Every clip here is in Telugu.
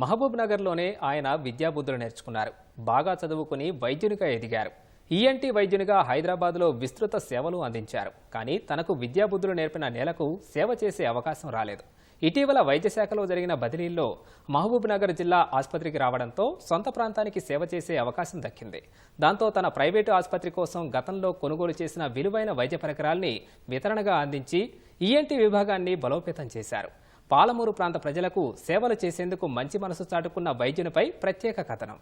మహబూబ్ నగర్లోనే ఆయన విద్యాబుద్ధులు నేర్చుకున్నారు. బాగా చదువుకుని వైద్యునిగా ఎదిగారు. ఈఎన్టీ వైద్యునిగా హైదరాబాద్లో విస్తృత సేవలు అందించారు. కానీ తనకు విద్యాబుద్ధులు నేర్పిన నేలకు సేవ చేసే అవకాశం రాలేదు. ఇటీవల వైద్య శాఖలో జరిగిన బదిలీల్లో మహబూబ్ నగర్ జిల్లా ఆసుపత్రికి రావడంతో సొంత ప్రాంతానికి సేవ చేసే అవకాశం దక్కింది. దాంతో తన ప్రైవేటు ఆసుపత్రి కోసం గతంలో కొనుగోలు చేసిన విలువైన వైద్య పరికరాల్ని వితరణగా అందించి ఈఎన్టీ విభాగాన్ని బలోపేతం చేశారు. పాలమూరు ప్రాంత ప్రజలకు సేవలు చేసేందుకు మంచి మనసు చాటుకున్న వైద్యునిపై ప్రత్యేక కథనం.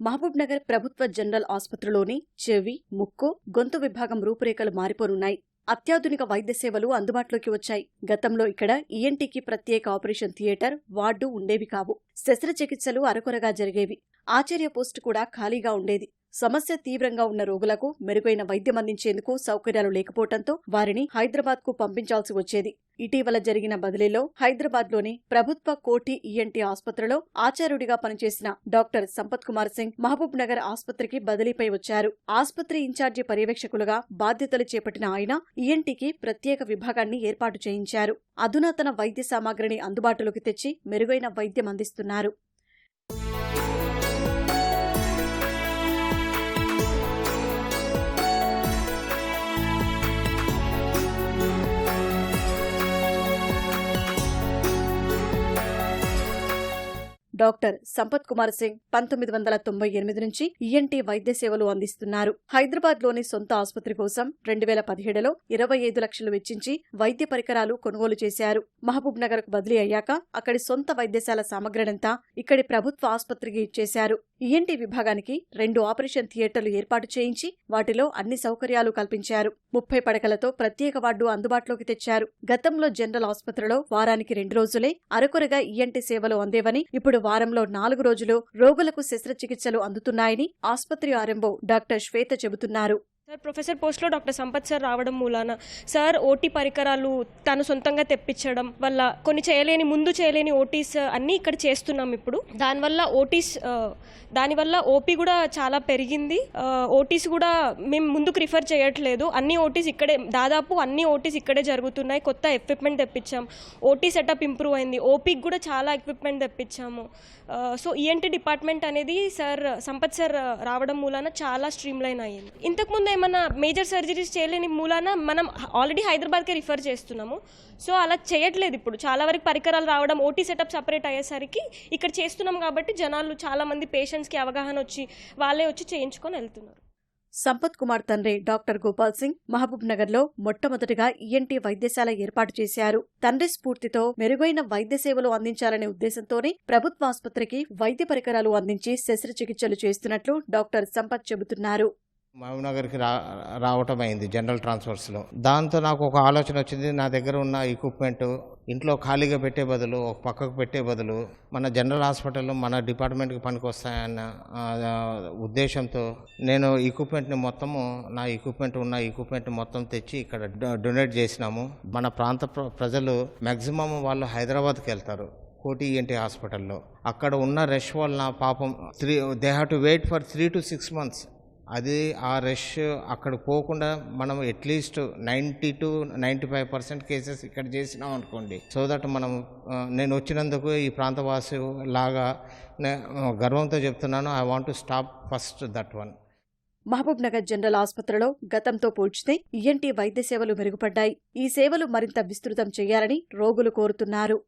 మహబూబ్ నగర్ ప్రభుత్వ జనరల్ ఆసుపత్రిలోని చెవి ముక్కు గొంతు విభాగం రూపురేఖలు మారిపోనున్నాయి. అత్యాధునిక వైద్య సేవలు అందుబాటులోకి వచ్చాయి. గతంలో ఇక్కడ ఈఎన్టీకి ప్రత్యేక ఆపరేషన్ థియేటర్ వార్డు ఉండేవి కావు. శస్త్రచికిత్సలు అరకొరగా జరిగేవి. ఆచార్య పోస్టు కూడా ఖాళీగా ఉండేది. సమస్య తీవ్రంగా ఉన్న రోగులకు మెరుగైన వైద్యం అందించేందుకు సౌకర్యాలు లేకపోవడంతో వారిని హైదరాబాద్కు పంపించాల్సి వచ్చేది. ఇటీవల జరిగిన బదిలీలో హైదరాబాద్లోని ప్రభుత్వ కోటి ఈఎన్టీ ఆసుపత్రిలో ఆచార్యుడిగా పనిచేసిన డాక్టర్ సంపత్ కుమార్ సింగ్ మహబూబ్ నగర్ ఆసుపత్రికి బదిలీపై వచ్చారు. ఆసుపత్రి ఇన్ఛార్జి పర్యవేక్షకులుగా బాధ్యతలు చేపట్టిన ఆయన ఈఎన్టీకి ప్రత్యేక విభాగాన్ని ఏర్పాటు చేయించారు. అధునాతన వైద్య సామాగ్రిని అందుబాటులోకి తెచ్చి మెరుగైన వైద్యం అందిస్తున్నారు. డాక్టర్ సంపత్ కుమార్ సింగ్ పంతొమ్మిది వందల తొంభై ఎనిమిది నుంచి ఈఎన్టీ వైద్య సేవలు అందిస్తున్నారు. హైదరాబాద్లోని సొంత ఆసుపత్రి కోసం రెండు వేల పదిహేడులో ఇరవై ఐదు లక్షలు వెచ్చించి వైద్య పరికరాలు కొనుగోలు చేశారు. మహబూబ్ నగర్కు బదిలీ అయ్యాక అక్కడి సొంత వైద్యశాల సామగ్రినంతా ఇక్కడి ప్రభుత్వ ఆసుపత్రికి ఇచ్చేశారు. ఈఎన్టీ విభాగానికి రెండు ఆపరేషన్ థియేటర్లు ఏర్పాటు చేయించి వాటిలో అన్ని సౌకర్యాలు కల్పించారు. ముప్పై పడకలతో ప్రత్యేక వార్డు అందుబాటులోకి తెచ్చారు. గతంలో జనరల్ ఆసుపత్రిలో వారానికి రెండు రోజులే అరకొరగా ఈఎన్టీ సేవలు అందేవని ఇప్పుడు వారంలో నాలుగు రోజులు రోగులకు శస్త్రచికిత్సలు అందుతున్నాయని ఆసుపత్రి ఆర్ఎంఓ డాక్టర్ శ్వేత చెబుతున్నారు. సార్ ప్రొఫెసర్ పోస్ట్లో డాక్టర్ సంపత్ సార్ రావడం మూలాన. సార్ ఓటీ పరికరాలు తను సొంతంగా తెప్పించడం వల్ల కొన్ని చేయలేని ముందు చేయలేని ఓటీస్ అన్నీ ఇక్కడ చేస్తున్నాం ఇప్పుడు. దానివల్ల ఓటీస్ దానివల్ల ఓపీ కూడా చాలా పెరిగింది. ఓటీస్ కూడా మేము ముందుకు రిఫర్ చేయట్లేదు. అన్ని ఓటీస్ ఇక్కడే దాదాపు అన్ని ఓటీస్ ఇక్కడే జరుగుతున్నాయి. కొత్త ఎక్విప్మెంట్ తెప్పించాం. ఓటీ సెటప్ ఇంప్రూవ్ అయింది. ఓపీకి కూడా చాలా ఎక్విప్మెంట్ తెప్పించాము. సో ఈఎన్టీ డిపార్ట్మెంట్ అనేది సార్ సంపత్ సార్ రావడం మూలాన చాలా స్ట్రీమ్ లైన్ అయ్యింది ఇంతకుముందు ఏమన్నా మేజర్ సర్జరీస్ చేయలేని మూలాన మనం ఆల్రెడీ హైదరాబాద్కే రిఫర్ చేస్తున్నాము. సో అలా చేయట్లేదు ఇప్పుడు. చాలా వరకు పరికరాలు రావడం ఓటీ సెటప్ సపరేట్ అయ్యేసరికి ఇక్కడ చేస్తున్నాం కాబట్టి జనాలు చాలా మంది పేషెంట్స్కి అవగాహన వచ్చి వాళ్ళే వచ్చి చేయించుకొని వెళ్తున్నారు. సంపత్ కుమార్ తండ్రి డాక్టర్ గోపాల్ సింగ్ మహబూబ్ నగర్లో మొట్టమొదటిగా ఈఎన్టీ వైద్యశాల ఏర్పాటు చేశారు. తండ్రి స్ఫూర్తితో మెరుగైన వైద్య సేవలు అందించాలనే ఉద్దేశంతోనే ప్రభుత్వ ఆసుపత్రికి వైద్య పరికరాలు అందించి శస్త్రచికిత్సలు చేస్తున్నట్లు డాక్టర్ సంపత్ చెబుతున్నారు. మహబూబ్నగర్కి రా రావటం అయింది జనరల్ ట్రాన్స్ఫర్స్లో. దాంతో నాకు ఒక ఆలోచన వచ్చింది నా దగ్గర ఉన్న ఎక్విప్మెంట్ ఇంట్లో ఖాళీగా పెట్టే బదులు ఒక పక్కకు పెట్టే బదులు మన జనరల్ హాస్పిటల్లో మన డిపార్ట్మెంట్కి పనికి వస్తాయన్న ఉద్దేశంతో నేను ఎక్విప్మెంట్ని మొత్తము నా ఎక్విప్మెంట్ ఉన్న ఎక్విప్మెంట్ మొత్తం తెచ్చి ఇక్కడ డొ- డొనేట్ చేసినాము. మన ప్రాంత ప్ర- ప్రజలు మ్యాక్సిమం వాళ్ళు హైదరాబాద్కి వెళ్తారు కోటి ఈఎన్టీ హాస్పిటల్లో. అక్కడ ఉన్న రష్ వలన పాపం three they have to wait for three to six months. అది ఆ రష్ అక్కడ పోకుండా మనం at least ninety to ninety five percent cases ఇక్కడ చేసినాం అనుకోండి. సో దట్ మనం నేను వచ్చినందుకు ఈ ప్రాంతవాసి లాగా గర్వంతో చెప్తున్నాను. I want to stop first that one. Mahabubnagar general ఆసుపత్రిలో గతంతో పోల్చితే ఈఎన్టీ వైద్య సేవలు మెరుగుపడ్డాయి. ఈ సేవలు మరింత విస్తృతం చేయాలని రోగులు కోరుతున్నారు.